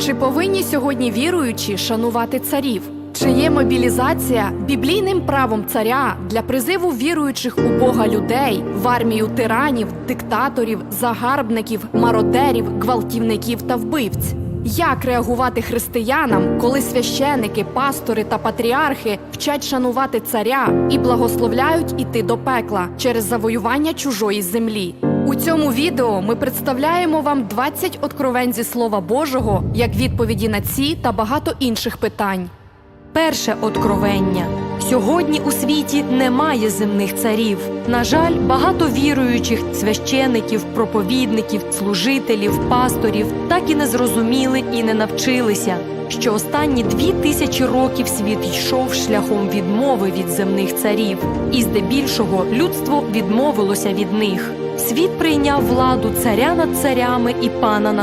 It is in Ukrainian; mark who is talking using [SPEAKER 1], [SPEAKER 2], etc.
[SPEAKER 1] Чи повинні сьогодні віруючі шанувати царів? Чи є мобілізація біблійним правом царя для призиву віруючих у Бога людей в армію тиранів, диктаторів, загарбників, мародерів, гвалтівників та вбивць? Як реагувати християнам, коли священики, пастори та патріархи вчать шанувати царя і благословляють іти до пекла через завоювання чужої землі? У цьому відео ми представляємо вам 20 откровень зі Слова Божого як відповіді на ці та багато інших питань.
[SPEAKER 2] Перше откровення. Сьогодні у світі немає земних царів. На жаль, багато віруючих священиків, проповідників, служителів, пасторів так і не зрозуміли і не навчилися, що останні дві тисячі років світ йшов шляхом відмови від земних царів, і здебільшого людство відмовилося від них. Світ прийняв владу царя над царями і пана над